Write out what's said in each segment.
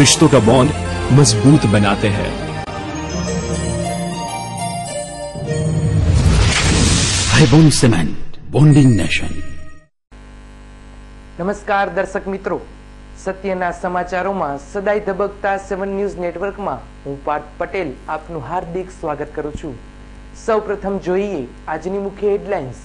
रिश्तों का बॉन्ड मजबूत बनाते हैं Ibon Cement, bonding nation. નમસ્કાર દર્શક મિત્રો સત્યના સમાચારોમાં સદાય ધબકતા સેવન ન્યૂઝ નેટવર્કમાં હું પાર્થ પટેલ આપનું હાર્દિક સ્વાગત કરું છું સૌપ્રથમ જોઈએ આજની મુખ્ય હેડલાઇન્સ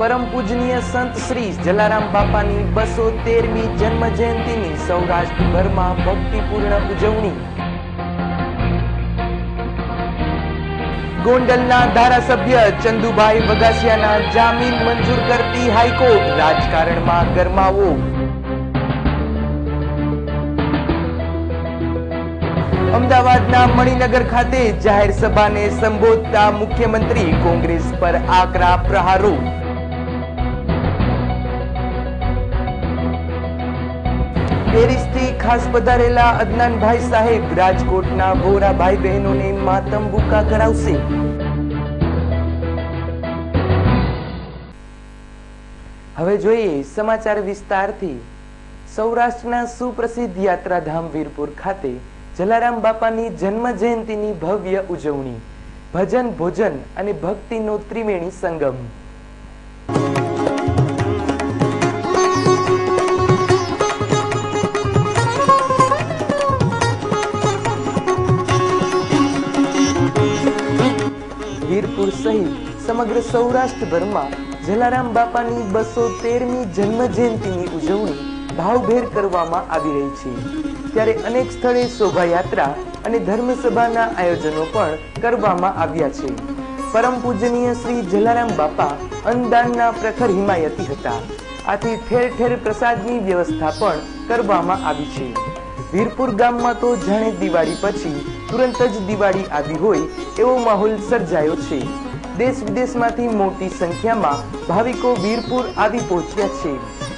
પરમ પૂજનીય સંત શ્રી જલારામ બાપાની બસો તેરમી જન્મ જયંતિની સૌરાષ્ટ્રભરમાં ભક્તિપૂર્ણ ઉજવણી. ગોંડલના ધારાસભ્ય ચંદુભાઈ વગાસિયાના જામીન મંજૂર કરતી હાઈકોર્ટ રાજકારણમાં ગરમાવો. અમદાવાદના મણિનગર ખાતે જાહેર સભાને સંબોધતા મુખ્યમંત્રી કોંગ્રેસ પર આકરા પ્રહારો. પેરિસથી ખાસ પધારેલા અદનાનભાઈ સાહેબ રાજકોટના વોરા ભાઈ બહેનોને માતમ બુકા કરાવશે. હવે જોઈએ સમાચાર વિસ્તારથી. સૌરાષ્ટ્રના સુપ્રસિદ્ધ યાત્રાધામ વીરપુર ખાતે જલારામ બાપાની જન્મ જયંતિની ભવ્ય ઉજવણી. ભજન ભોજન અને ભક્તિનો ત્રિવેણી સંગમ. સહિત સમગ્ર સૌરાષ્ટ્રભરમાં જલારામ બાપાની બસો તેરમી જન્મ જયંતિની ઉજવણી ભાવભેર કરવામાં આવી રહી છે. ત્યારે અનેક સ્થળે શોભાયાત્રા અને ધર્મસભાના આયોજનો પણ કરવામાં આવ્યા છે. પરમ પૂજનીય શ્રી જલારામ બાપા અન્નદાનના પ્રખર હિમાયતી હતા. આથી ઠેર ઠેર પ્રસાદની વ્યવસ્થા પણ કરવામાં આવી છે. વીરપુર ગામમાં તો જાણે દિવાળી પછી તુરંત જ દિવાળી આવી હોય એવો માહોલ સર્જાયો છે. દેશ વિદેશમાંથી મોટી સંખ્યામાં ભાવિકો વીરપુર આવી પહોંચ્યા છે.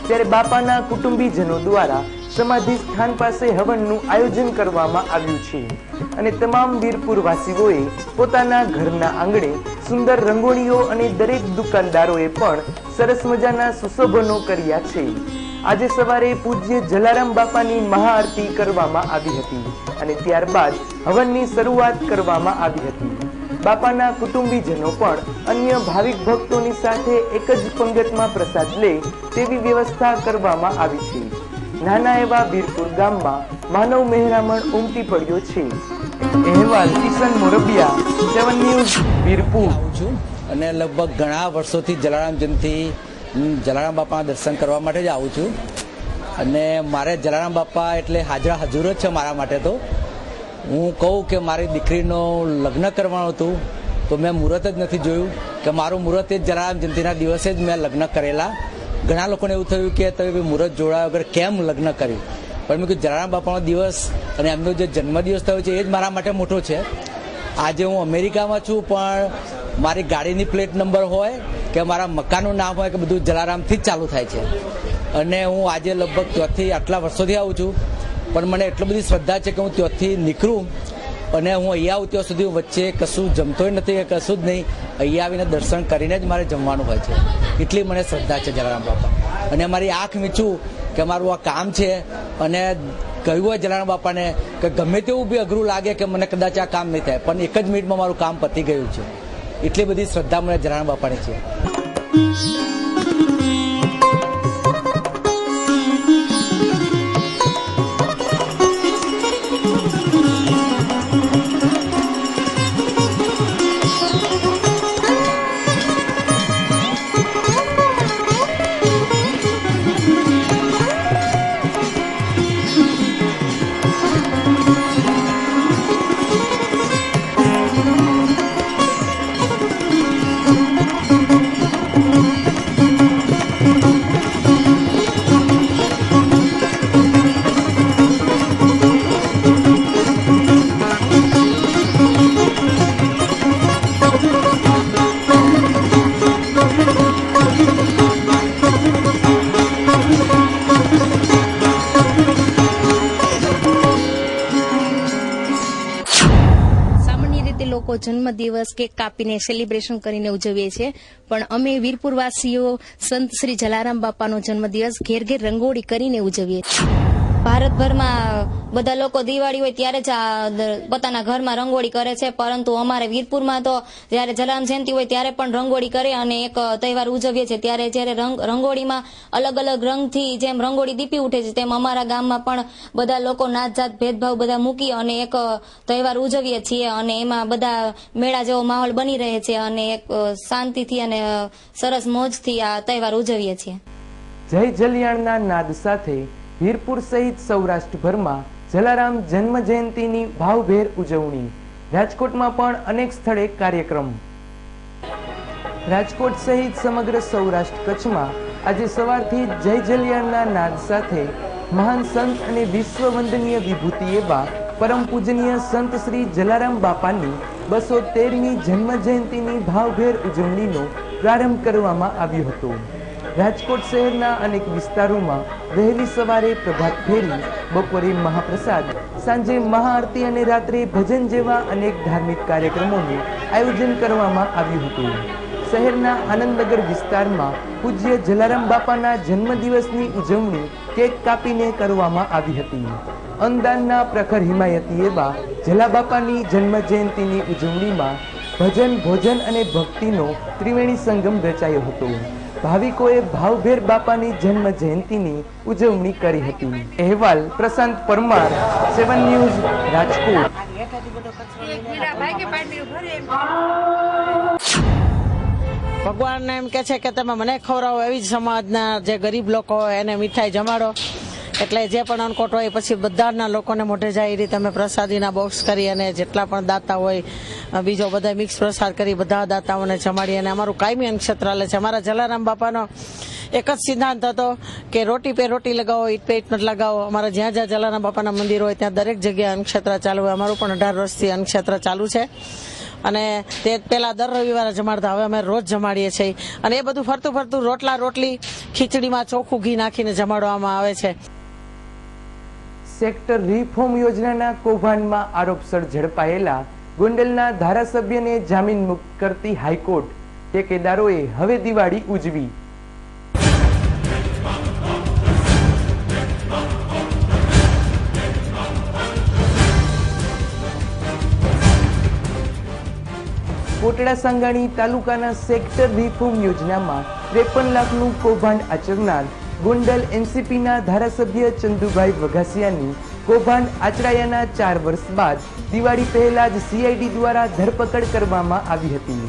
ત્યારે બાપાના કુટુંબીજનો દ્વારા સમાધિ સ્થાન પાસે હવનનું આયોજન કરવામાં આવ્યું છે અને તમામ વીરપુર વાસીઓએ પોતાના ઘરના આંગણે સુંદર રંગોળીઓ અને દરેક દુકાનદારોએ પણ સરસ મજાના સુશોભનો કર્યા છે. આજે સવારે પૂજ્ય જલારામ બાપાની મહાઆરતી કરવામાં આવી હતી અને ત્યારબાદ હવનની શરૂઆત કરવામાં આવી હતી. બાપાના કુટુંબીજનો પણ અન્ય ભાવિક ભક્તોની સાથે એક જ પંગતમાં પ્રસાદ લે તેવી વ્યવસ્થા કરવામાં આવી છે. નાના એવા બીરપુર ગામમાં માનવ મહેરામણ ઉમટી પડ્યો છે. અહેવાલ કિશન મોરબિયા, સેવન ન્યૂઝ બીરપુર અને લગભગ ઘણા વર્ષોથી જલારામ જયંતિ જલારામ બાપાના દર્શન કરવા માટે જ આવું છું. અને મારે જલારામ બાપા એટલે હાજરા હજુર જ છે મારા માટે તો. હું કહું કે મારી દીકરીનું લગ્ન કરવાનું હતું, તો મેં મુહૂર્ત જ નથી જોયું કે મારું મુહૂર્ત એ જલારામ જયંતિના દિવસે જ મેં લગ્ન કરેલા. ઘણા લોકોને એવું થયું કે તમે મુહૂર્ત જોડાયા વગર કેમ લગ્ન કર્યું? પણ મેં કીધું, જલારામ બાપાનો દિવસ અને એમનો જે જન્મદિવસ થયો છે એ જ મારા માટે મોટો છે. આજે હું અમેરિકામાં છું, પણ મારી ગાડીની પ્લેટ નંબર હોય કે મારા મકાનનું નામ હોય કે બધું જલારામથી જ ચાલુ થાય છે. અને હું આજે લગભગ ત્યાંથી આટલા વર્ષોથી આવું છું. પણ મને એટલી બધી શ્રદ્ધા છે કે હું ત્યાંથી નીકળું અને હું અહીંયા આવું ત્યાં સુધી વચ્ચે કશું જમતોય નથી કે કશું જ નહીં. અહીંયા આવીને દર્શન કરીને જ મારે જમવાનું હોય છે. એટલી મને શ્રદ્ધા છે જલારામ બાપા. અને મારી આંખ મીચું કે મારું આ કામ છે અને કહ્યું હોય જલારામ બાપાને કે ગમે તેવું બી અઘરું લાગે કે મને કદાચ આ કામ નહીં થાય. પણ એક જ મિનિટમાં મારું કામ પતી ગયું છે. એટલી બધી શ્રદ્ધા મને જલારામ બાપાની છે. લોકો જન્મદિવસ કેક કાપીને સેલિબ્રેશન કરીને ઉજવીએ છીએ. પણ અમે વીરપુરવાસીઓ સંત શ્રી જલારામ બાપાનો જન્મદિવસ ઘેર ઘેર રંગોળી કરીને ઉજવીએ છીએ. ભારતભરમાં બધા લોકો દિવાળી હોય ત્યારે જ પોતાના ઘરમાં રંગોળી કરે છે. પરંતુ અમારે વીરપુરમાં તો જ્યારે જલારામ જયંતિ હોય ત્યારે પણ રંગોળી કરે અને એક તહેવાર ઉજવીએ છીએ. ત્યારે જ્યારે રંગ રંગોળીમાં અલગ અલગ રંગથી જેમ રંગોળી દીપી ઉઠે છે, તેમ અમારા ગામમાં પણ બધા લોકો નાત જાત ભેદભાવ બધા મૂકી અને એક તહેવાર ઉજવીએ છીએ અને એમાં બધા મેળા જેવો માહોલ બની રહે છે અને એક શાંતિથી અને સરસ મોજથી આ તહેવાર ઉજવીએ છીએ. જય જલિયાણના નાદ સાથે વીરપુર સહિત સૌરાષ્ટ્રભરમાં જલારામ જન્મ જયંતિની ભાવભેર ઉજવણી. રાજકોટમાં પણ અનેક સ્થળે કાર્યક્રમ. રાજકોટ સહિત સમગ્ર સૌરાષ્ટ્ર કચ્છમાં આજે સવારથી જય જલિયાણના નાદ સાથે મહાન સંત અને વિશ્વ વંદનીય વિભૂતિ એવા પરમ પૂજનીય સંત શ્રી જલારામ બાપાની બસો તેરમી જન્મ જયંતિની ભાવભેર ઉજવણીનો પ્રારંભ કરવામાં આવ્યો હતો. રાજકોટ શહેરના અનેક વિસ્તારોમાં વહેલી સવારે પ્રભાત ફેરી, બપોરે મહાપ્રસાદ, સાંજે મહાઆરતી અને રાત્રે ભજન જેવા અનેક ધાર્મિક કાર્યક્રમોનું આયોજન કરવામાં આવ્યું હતું. શહેરના આનંદનગર વિસ્તારમાં પૂજ્ય જલારામ બાપાના જન્મદિવસની ઉજવણી કેક કાપીને કરવામાં આવી હતી. અંદાનના પ્રખર હિમાયતી એવા જલા બાપાની જન્મ જયંતિની ઉજવણીમાં ભજન, ભોજન અને ભક્તિનો ત્રિવેણી સંગમ રચાયો હતો. ભાવિકોએ ભાવભેર બાપાની જન્મ જયંતિની ઉજવણી કરી હતી. અહેવાલ પ્રશાંત પરમાર, સેવન ન્યૂઝ, રાજકોટ. ભગવાન એમ કે છે કે તમે મને ખવડાવો, એવી જ સમાજના જે ગરીબ લોકો એને મીઠાઈ જમાડો. એટલે જે પણ અનકોટ હોય પછી બધાના લોકોને મોઢે જાય એ રીતે અમે પ્રસાદીના બોક્સ કરી અને જેટલા પણ દાતા હોય બીજો બધા મિક્સ પ્રસાદ કરી બધા દાતાઓને જમાડી અને અમારું કાયમી અન્નક્ષેત્રાલય છે. અમારા જલારામ બાપાનો એક જ સિદ્ધાંત હતો કે રોટી પે રોટી લગાવો, ઈટ પે ઈટ લગાવો. અમારા જ્યાં જ્યાં જલારામ બાપાના મંદિર હોય ત્યાં દરેક જગ્યાએ અન્નક્ષેત્ર ચાલુ હોય. અમારું પણ અઢાર વર્ષથી અન્નક્ષેત્ર ચાલુ છે. અને તે પેલા દર રવિવારે જમાડતા, હવે અમે રોજ જમાડીએ છીએ. અને એ બધું ફરતું ફરતું રોટલા રોટલી ખીચડીમાં ચોખ્ખું ઘી નાખીને જમાડવામાં આવે છે. સેક્ટર રિફોર્મ યોજનાના કૌભાંડમાં આરોપસર ઝડપાયેલા ગોંડલના ધારાસભ્યને જામીન મુક્ત કરતી હાઈકોર્ટ, ટેકેદારોએ હવે દિવાળી ઉજવી. કોટડા સાંગાણી તાલુકાના સેક્ટર રિફોર્મ યોજનામાં ત્રેપન લાખનું કૌભાંડ આચરનાર ગોંડલ એનસીપીના ધારાસભ્ય ચંદુભાઈ વઘાસિયાની કૌભાંડ આચરાયાના ચાર વર્ષ બાદ દિવાળી પહેલા જ સીઆઈડી દ્વારા ધરપકડ કરવામાં આવી હતી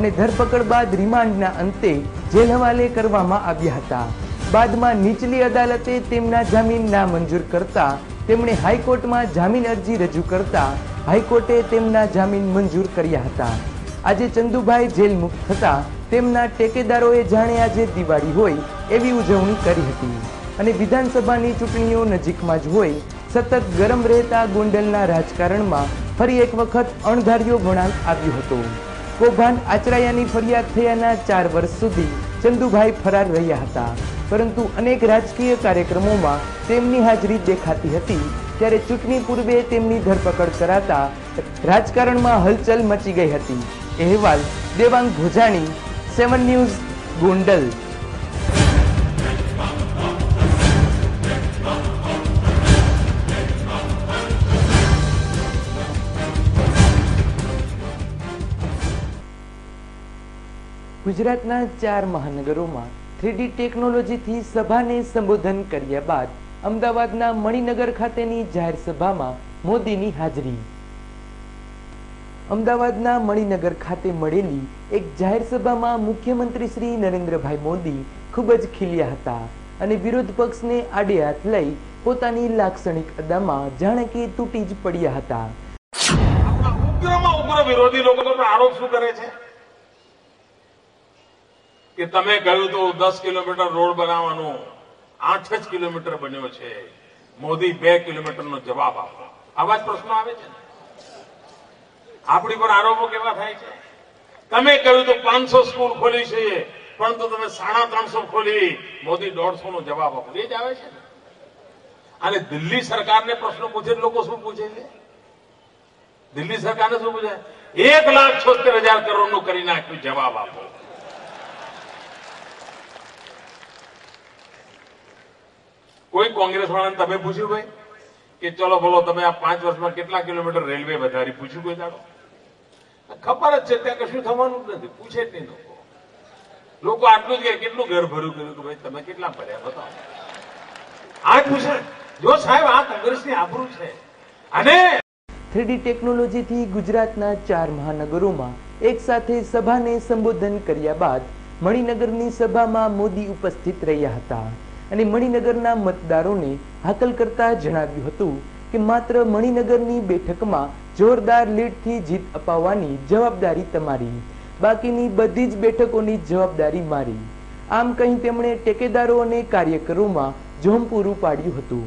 અને ધરપકડ બાદ રિમાન્ડના અંતે જેલ હવાલે કરવામાં આવ્યા હતા. બાદમાં નીચલી અદાલતે તેમના જામીન નામંજૂર કરતા તેમણે હાઈકોર્ટમાં જામીન અરજી રજૂ કરતા હાઈકોર્ટે તેમના જામીન મંજૂર કર્યા હતા. આજે ચંદુભાઈ જેલ મુક્ત થતા તેમના ટેકેદારોએ જાણે આજે દિવાળી હોય એવી ઉજવણી કરી હતી. અને વિધાનસભાની ચૂંટણીઓ નજીકમાં જ હોય, સતત ગરમ રહેતા ગોંડલના રાજકારણમાં ફરી એક વખત અણધાર્યો વળાંક આવ્યો હતો. કૌભાંડ આચરાયાની ફરિયાદ થયાના ચાર વર્ષ સુધી ચંદુભાઈ ફરાર રહ્યા હતા. પરંતુ અનેક રાજકીય કાર્યક્રમોમાં તેમની હાજરી દેખાતી હતી. ત્યારે ચૂંટણી પૂર્વે તેમની ધરપકડ કરાતા રાજકારણમાં હલચલ મચી ગઈ હતી. અહેવાલ દેવાંગ ભોજાણી સેવન ન્યૂઝ, ગોંડલ. ગુજરાતના ચાર મહાનગરોમાં થ્રીડી ટેકનોલોજીથી સભાને સંબોધન કર્યા બાદ અમદાવાદના મણિનગર ખાતેની જાહેર સભામાં મોદીની હાજરી. અમદાવાદના મણિનગર ખાતે મળેલી એક જાહેર સભામાં મુખ્યમંત્રી શ્રી નરેન્દ્રભાઈ મોદી ખૂબ જ ખીલ્યા હતા અને વિરોધ પક્ષને આડે હાથ લઈ પોતાની લાક્ષણિક અદામાં જાણે કે તૂટી જ પડ્યા હતા. ઉગ્રમાં ઉગ્ર વિરોધી લોકો આરોપ શું કરે છે? કે તમે કહ્યું તો દસ કિલોમીટર રોડ બનાવવાનો, આઠ જ કિલોમીટર બન્યો છે. મોદી બે કિલોમીટરનો જવાબ આપો. આવા જ પ્રશ્નો આવે છે ને? આપણી પર આરોપો કેવા થાય છે? તમે કહ્યું તો પાંચસો સ્કૂલ ખોલી છે પરંતુ તમે સાડા ત્રણસો ખોલી. મોદી દોઢસો નો જવાબ આપો. એ જ આવે છે અને દિલ્હી સરકારને પ્રશ્નો પૂછે લોકો શું પૂછે છે? દિલ્હી સરકારને શું પૂછે? એક લાખ છોતેર હજાર કરોડનું કરી નાખ્યું, જવાબ આપો. કોઈ કોંગ્રેસ વાળાને તમે પૂછ્યું ભાઈ? કે ચલો બોલો તમે આ પાંચ વર્ષમાં કેટલા કિલોમીટર રેલવે વધારી? પૂછ્યું કોઈ દાડો? ખબર જ છે ત્યાં કશું થવાનું નથી. પૂછે જ નહીં લોકો. લોકો આટલું જ કે કેટલું ઘર ભર્યું કર્યું કે ભાઈ, તમે કેટલા ભર્યા? બતાવો. આ પૂછે. જો સાહેબ, આ કોંગ્રેસની આબરૂ છે. અને થ્રીડી ટેકનોલોજીથી ગુજરાતના ચાર મહાનગરોમાં એક સાથે સભાને સંબોધન કર્યા બાદ મણિનગરની સભામાં મોદી ઉપસ્થિત રહ્યા હતા. અને મણિનગરના મતદારોને હાકલ કરતા જણાવ્યું હતું કે માત્ર મણિનગરની બેઠકમાં જોરદાર લીડથી જીત અપાવવાની જવાબદારી તમારી. બાકીની બધી જ બેઠકોની જવાબદારી મારી. આમ કહી તેમણે ટેકેદારો અને કાર્યકરોમાં જોમ પૂરું પાડ્યું હતું.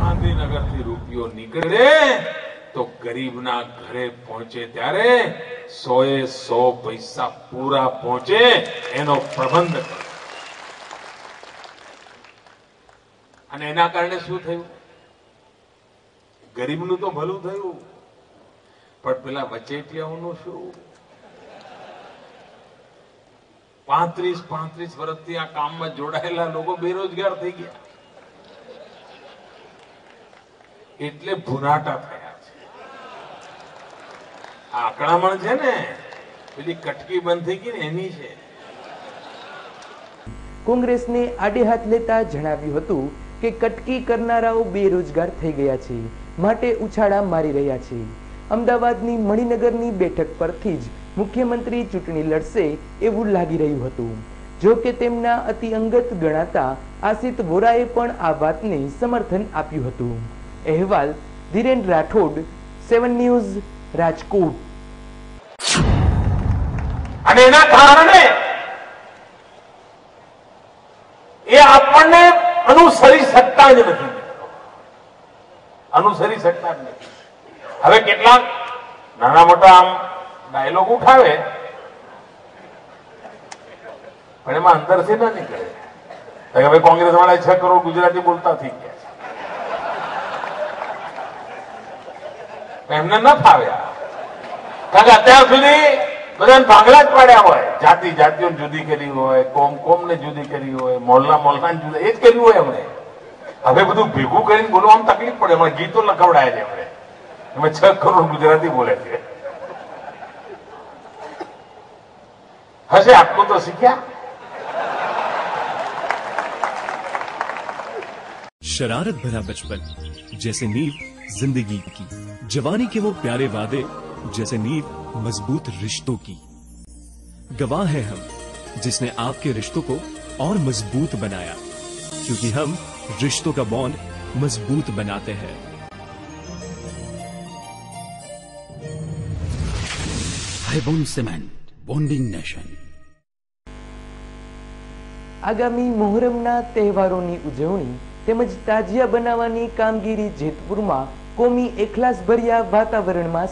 ગાંધીનગરથી રૂપિયો નીકળે તો ગરીબના ઘરે પહોંચે ત્યારે સોએ સો પૈસા પૂરા પહોંચે એનો પ્રબંધ કરો. અને એના કારણે શું થયું? ગરીબનું તો ભલું થયું. પણ પેલા વચેટિયાઓનું શું? પાંત્રીસ પાંત્રીસ વર્ષથી આ કામમાં જોડાયેલા લોકો બેરોજગાર થઈ ગયા. એટલે ભુનાટા થયા છે. આ આકડામણ છે ને, પેલી કટકી બંધ થઈ ગઈ ને, એની છે. કોંગ્રેસને આડે હાથ લેતા જણાવ્યું હતું કે કટકી કરનારાઓ બેરોજગાર થઈ ગયા છે, માટે ઉછાળા મારી રહ્યા છે. અમદાવાદની મણિનગરની બેઠક પરથી જ મુખ્યમંત્રી ચૂંટણી લડશે એવું લાગી રહ્યું હતું. જો કે તેમના અતિ અંગત ગણાતા આસિત વોરાએ પણ આ વાતને સમર્થન આપ્યું હતું. અહેવાલ ધીરેન રાઠોડ, સેવન ન્યૂઝ, રાજકોટ. અને એના કારણે એ આપણને અનુસરી શકતા જ નથી અનુસરી શકતા જ નથી. હવે કેટલાક નાના મોટા આમ ડાયલોગ ઉઠાવે, પણ એમાં અંદરથી ના નીકળે. કે હવે કોંગ્રેસ વાળા છ કરોડ ગુજરાતી બોલતા થઈ ગયા એમને ન ફાવ્યા કારણ કે અત્યાર સુધી બધાને ભાંગલા જ પાડ્યા હોય. જાતિ જાતિઓને જુદી કરી હોય, કોમ કોમ ને જુદી કરી હોય મોલના મોલના જુદા, એ જ કર્યું હોય એમણે. હવે બધું ભેગું કરીને બોલવામાં તકલીફ પડે એમણે ગીતો લખવડાયા છે એમણે. એમાં છ કરોડ ગુજરાતી બોલે છે હશે આટલું તો શીખ્યા شرارت بھرا بچپن، جیسے نیو زندگی کی۔ جوانی کے وہ پیارے وعدے، جیسے نیو مضبوط رشتوں کی۔ گواہ ہے ہم، جس نے آپ کے رشتوں کو اور مضبوط بنایا۔ کیونکہ ہم رشتوں کا بانڈ مضبوط بناتے ہیں۔ صاحبون سمنت બોન્ડિંગ આગામી તહેવારોની ઉજવણી તેમજ તાજિયા બનાવવાની કામગીરી જેતપુરમાં કોમી વાતાવરણમાં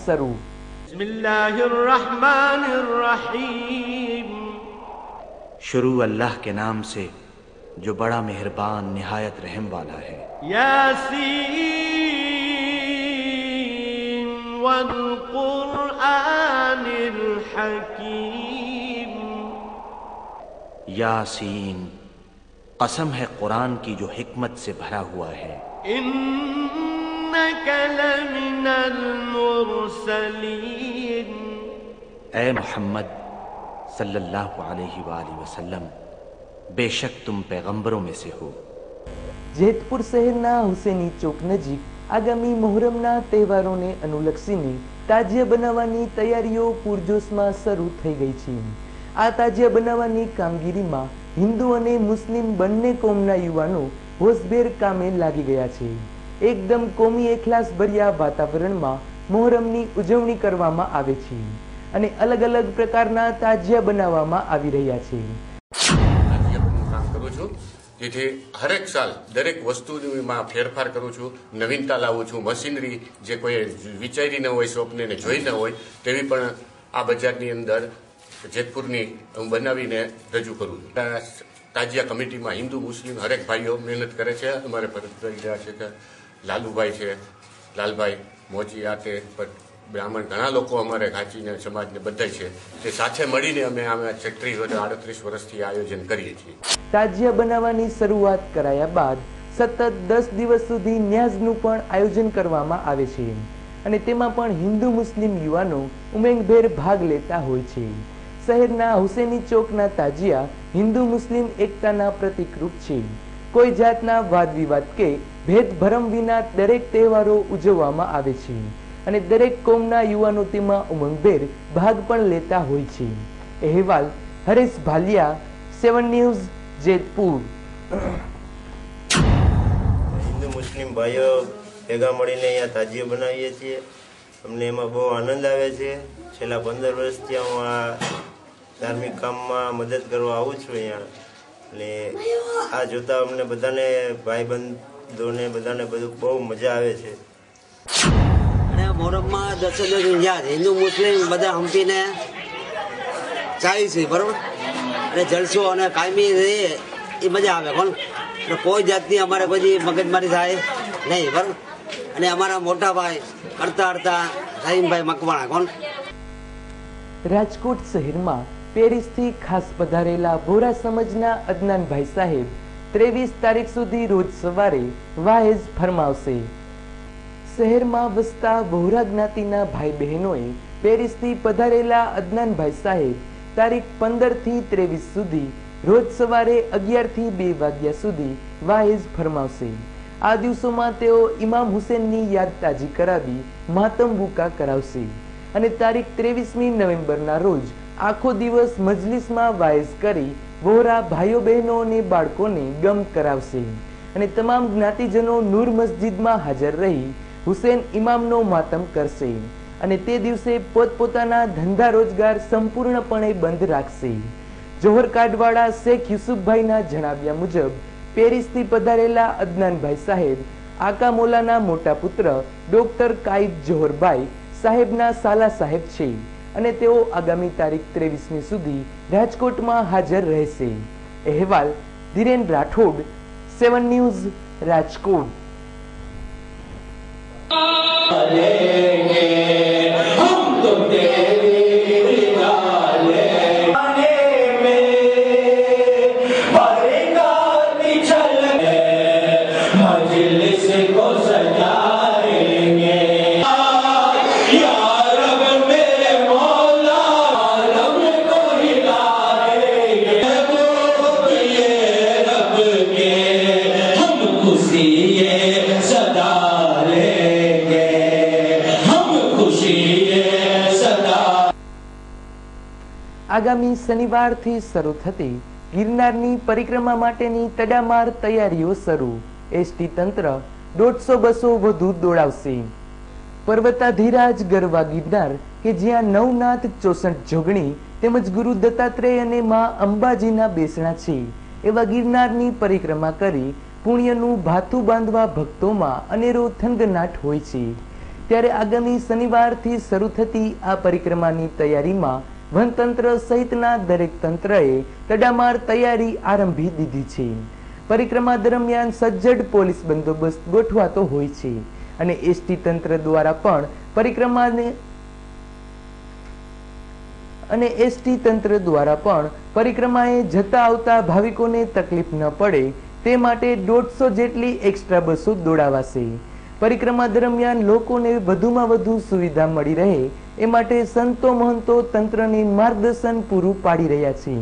શરૂ اللہ کے نام سے جو بڑا مہربان نہایت رحم والا ہے۔ یاسین والقرآن حکیم۔ یاسین قسم ہے قرآن کی جو حکمت سے بھرا ہوا ہے۔ انکا لمن المرسلین۔ اے محمد صلی اللہ علیہ وآلہ وسلم بے شک تم پیغمبروں میں سے ہو۔ જેતપુર શહેરના اگمی محرم نہ تہواروں نے انولکسی نہیں તાજિયા બનાવવાની તૈયારીઓ પૂરજોશમાં શરૂ થઈ ગઈ છે. આ તાજિયા બનાવવાની કામગીરીમાં હિન્દુ અને મુસ્લિમ બંને કોમના યુવાનો હોશભેર કામે લાગી ગયા છે. એકદમ કોમી એખલાસ ભર્યા વાતાવરણમાં મોહરમની ઉજવણી કરવામાં આવે છે અને અલગ અલગ પ્રકારના તાજિયા બનાવવામાં આવી રહ્યા છે. જેથી હરેક સાલ દરેક વસ્તુમાં ફેરફાર કરું છું, નવીનતા લાવું છું, મશીનરી જે કોઈ વિચારી ન હોય સ્વપ્ને જોઈ ન હોય, તેવી પણ આ બજારની અંદર જેતપુરની હું બનાવીને રજૂ કરું છું. તાજિયા કમિટીમાં હિન્દુ, મુસ્લિમ હરેક ભાઈઓ મહેનત કરે છે. અમારે ભરતભાઈ રહ્યા છે કે લાલુભાઈ છે, લાલભાઈ મોજી આ તે બ્રાહ્મણ ઘણા લોકો અમારે ઘાંચીને સમાજને બધા છે. તે સાથે મળીને અમે અમે છત્રીસ આડત્રીસ વર્ષથી આયોજન કરીએ છીએ. તાજિયા બનાવવાની શરૂઆત કરાયા બાદ સતત દસ દિવસ સુધી ન્યાઝનું પણ આયોજન કરવામાં આવે છે. અને તેમાં પણ હિન્દુ મુસ્લિમ યુવાનો ઉમેંગભેર ભાગ લેતા હોય છે. શહેરના હુસેની ચોકના તાજિયા હિન્દુ મુસ્લિમ એકતાના પ્રતિકરૂપ છે. કોઈ જાતના વાદ વિવાદ કે ભેદભરમ વિના દરેક તહેવારો ઉજવવામાં આવે છે. અને દરેક કોમના યુવાનો તેમાં ઉમંગભેર ભાગ પણ લેતા હોય છે. અહેવાલ હરેશ ભાલિયા, સેવન ન્યૂઝ, જેતપુર. હિન્દુ મુસ્લિમ ભાઈઓ ભેગા મળીને અહીંયા તાજીઓ બનાવીએ છીએ. અમને એમાં બહુ આનંદ આવે છે. છેલ્લા પંદર વર્ષથી હું આ ધાર્મિક કામમાં મદદ કરવા આવું છું અહીંયા. અને આ જોતા અમને બધાને, ભાઈબંધોને બધાને બધું બહુ મજા આવે છે. મોરબમાં દસે દસ ઊંઝા હિન્દુ, મુસ્લિમ બધા હંપીને ચાલી છે, બરોબર? અને જલસો અને કાયમી રહે એ મજા આવે, કોણ? એટલે કોઈ જાતની અમારે પછી મગજમારી થાય નહીં, બરાબર? અને અમારા મોટા ભાઈ અડતા અડતા રહીમભાઈ મકવાણા, કોણ? રાજકોટ શહેરમાં પેરિસથી ખાસ પધારેલા ભોરા સમજના અદનાનભાઈ સાહેબ ત્રેવીસ તારીખ સુધી રોજ સવારે વાહેજ ફરમાવશે. શહેરમાં વસતા વહોરા જ્ઞાતિના ભાઈ બહેનોએ પેરિસથી પધારેલા અદનાનભાઈ સાહેબ તારીખ પંદરથી ત્રેવીસ સુધી રોજ સવારે અગિયારથી બે વાગ્યા સુધી વાહેજ ફરમાવશે. આ દિવસોમાં તેઓ ઇમામ હુસેનની યાદ તાજી કરાવી માતમ બુકા કરાવશે અને તારીખ ત્રેવીસમી નવેમ્બરના રોજ આખો દિવસ મજલિસમાં વાયઝ કરી વહોરા ભાઈઓ બહેનો અને બાળકોને ગમ કરાવશે અને તમામ જ્ઞાતિજનો નૂર મસ્જિદમાં હાજર રહી હુસેન ઇમામનો માતમ કરશે અને તે દિવસે પોતપોતાના ધંધા રોજગાર સંપૂર્ણપણે બંધ રાખશે. જોહર કાડવાળા શેખ યુસુફભાઈના જણાવ્યા મુજબ, પેરિસથી પધારેલા અદનાનભાઈ સાહેબ, આકા મોલાના મોટા પુત્ર ડોક્ટર કાઈદ જોહરભાઈ સાહેબના સાલા સાહેબ છે અને તેઓ આગામી તારીખ ત્રેવીસમી સુધી રાજકોટમાં હાજર રહેશે. અહેવાલ Dhiren Rathod, seven news Rajkot. Hare આગામી શનિવારથી શરૂ થતી ગિરનારની પરિક્રમા માટેની તડામાર તૈયારીઓ શરૂ. એસટી તંત્ર દોઢસો બસો વધુ દોડાવશે. પર્વતાધિરાજ ગરવા ગિરનાર, કે જ્યાં નવનાથ ચોસઠ જોગણી તેમજ ગુરુ દત્તાત્રેય અને માં અંબાજીના બેસણા છે, એવા ગિરનારની પરિક્રમા કરી પુણ્યનું ભાથું બાંધવા ભક્તોમાં અનેરો થનગનાટ હોય છે. ત્યારે આગામી શનિવારથી શરૂ થતી આ પરિક્રમાની તૈયારીમાં વનતંત્ર સહિતના દરેક તંત્રએ તડામાર તૈયારી આરંભી દીધી છે. પરિક્રમા દરમિયાન સજ્જડ પોલીસ બંદોબસ્ત ગોઠવાતો હોય છે અને એસટી તંત્ર દ્વારા પણ પરિક્રમાને અને એસટી તંત્ર દ્વારા પણ પરિક્રમાએ જતા આવતા ભાવિકોને તકલીફ ન પડે તે માટે દોઢસો જેટલી એક્સ્ટ્રા બસો દોડાવાશે. પરિક્રમા દરમિયાન લોકોને વધુમાં વધુ સુવિધા મળી રહે એ માટે સંતો મહંતો તંત્રને માર્ગદર્શન પૂરું પાડી રહ્યા છે.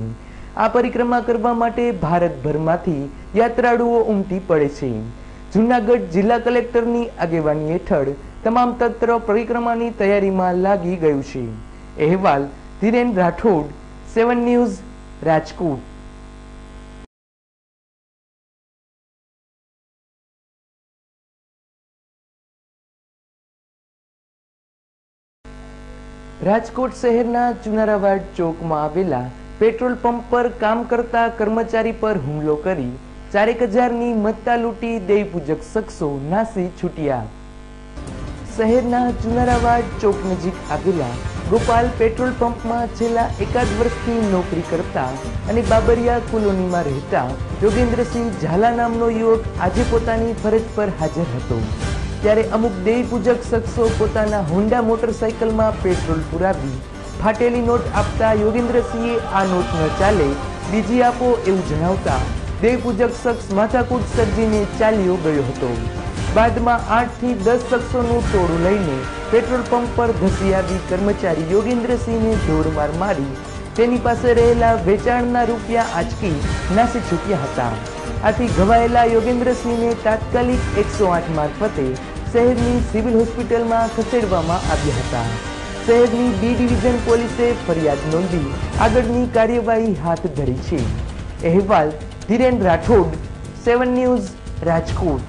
આ પરિક્રમા કરવા માટે ભારતભરમાંથી યાત્રાળુઓ ઉમટી પડે છે. જુનાગઢ જિલ્લા કલેક્ટરની આગેવાની હેઠળ તમામ તંત્ર પરિક્રમાની તૈયારીમાં લાગી ગયું છે. અહેવાલ ધીરેન રાઠોડ, સેવન ન્યૂઝ, રાજકોટ. રાજકોટ શહેરના ચુનારાવાડ ચોકમાં આવેલા પેટ્રોલ પંપ પર કામ કરતા કર્મચારી પર હુમલો કરી ચારેક હજારની મત્તા લૂંટી દેવીપૂજક શખ્સો નાસી છૂટ્યા. શહેરના ચુનારાવાડ ચોક નજીક આવેલા ગોપાલ પેટ્રોલ પંપમાં છેલ્લા એકાદ વર્ષથી નોકરી કરતા અને બાબરિયા કોલોનીમાં રહેતા યોગેન્દ્રસિંહ ઝાલા નામનો યુવક આજે પોતાની ફરજ પર હાજર હતો. ત્યારે અમુક દેવી પૂજક શખ્સો પોતાના હોન્ડા મોટરસાયકલમાં પેટ્રોલ પુરાવી ફાટેલી નોટ આપતા યોગેન્દ્રસિંહે આ નોટ ન ચાલે, બીજી આપો એવું જણાવતા દેવી પૂજક શખ્સ માથાકૂટ સર્જીને ચાલ્યો ગયો હતો. બાદમાં આઠથી દસ શખ્સોનું ટોળું લઈને પેટ્રોલ પંપ પર ધસી આવી કર્મચારી યોગેન્દ્રસિંહને દોડમાર મારી, તેની પાસે રહેલા વેચાણના રૂપિયા આંચકી નાસી છૂટ્યા હતા. આથી ઘવાયેલા યોગેન્દ્રસિંહને તાત્કાલિક એકસો આઠ મારફતે શહેરની સિવિલ હોસ્પિટલમાં ખસેડવામાં આવ્યા હતા. શહેરની બી ડિવિઝન પોલીસે ફરિયાદ નોંધી આગળની કાર્યવાહી હાથ ધરી છે. અહેવાલ ધીરેન રાઠોડ, સેવન ન્યૂઝ, રાજકોટ.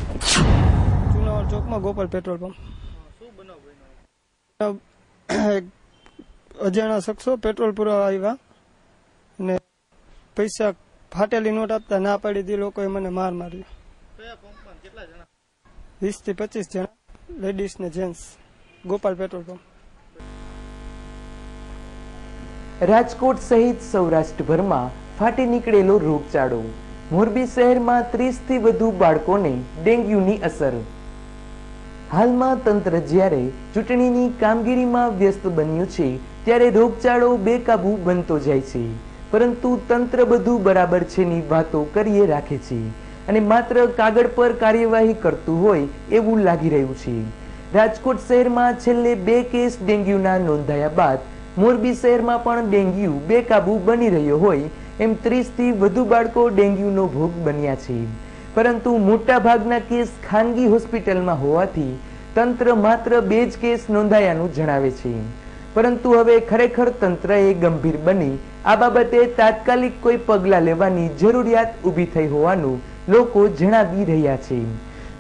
ચુનાવર ચોકમાં ગોપાલ પેટ્રોલ પંપ. અજાણા શખ્સો પેટ્રોલ પુરાવા આવ્યા ને પૈસા ફાટેલી નોટ આપતા ના પાડી દી લોકોએ મને માર માર્યો. વીસથી પચીસ જણા લેડીઝ ને gents Gopal petrol pump. Rajkot સહિત સૌરાષ્ટ્રભરમાં ફાટી નીકળેલો રોગચાળો. મોરબી શહેરમાં ત્રીસથી વધુ બાળકોને ડેન્ગ્યુની અસર. હાલમાં તંત્ર જ્યારે ચૂંટણીની કામગીરીમાં વ્યસ્ત બન્યું છે, ત્યારે રોગચાળો બેકાબુ બનતો જાય છે. પરંતુ તંત્ર બધું બરાબર છેની વાતો કરીએ રાખે છે. અને માત્ર કાગળ પર કાર્યવાહી કરતું હોય એવું લાગી રહ્યું છે. રાજકોટ શહેરમાં છેલ્લે બે કેસ ડેન્ગ્યુના નોંધાયા બાદ મોરબી શહેરમાં પણ ડેન્ગ્યુ બેકાબુ બની રહ્યો હોય એમ ત્રીસથી વધુ બાળકો ડેન્ગ્યુનો ભોગ બન્યા છે. પરંતુ મોટા ભાગના કેસ ખાનગી હોસ્પિટલમાં હોવાથી તંત્ર માત્ર બે જ કેસ નોંધાયાનું જણાવે છે. પરંતુ હવે ખરેખર તંત્રએ ગંભીર બની. આ બાબતે તાત્કાલિક કોઈ પગલાં લેવાની જરૂરિયાત ઊભી થઈ હોવાનું લોકો જણાવી રહ્યા છે.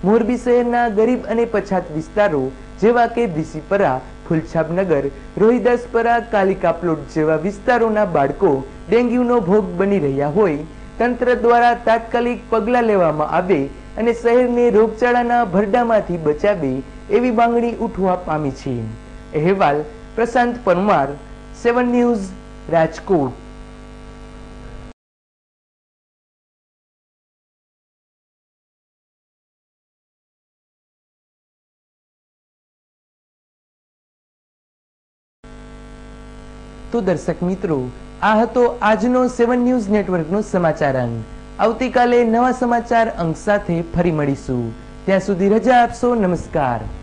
મોરબી શહેરના ગરીબ અને પછાત વિસ્તારો, જેવા કે વિસીપરા ફુલછાબનગર રોહિદાસપરા, કાલિકા પ્લોટ જેવા વિસ્તારોના બાળકો ડેન્ગ્યુનો ભોગ બની રહ્યા હોય, તંત્ર દ્વારા તાત્કાલિક પગલાં લેવામાં આવે અને શહેરને રોગચાળાના ભરડામાંથી બચાવે એવી માંગણી ઉઠવા પામી છે. અહેવાલ પ્રશાંત પરમાર, સેવન ન્યૂઝ, રાજકોટ. તો દર્શક મિત્રો, આ હતો આજનો સેવન ન્યૂઝ નેટવર્કનો સમાચાર અંક. આવતીકાલે નવા સમાચાર અંક સાથે ફરી મળીશું. ત્યાં સુધી રજા આપશો, નમસ્કાર.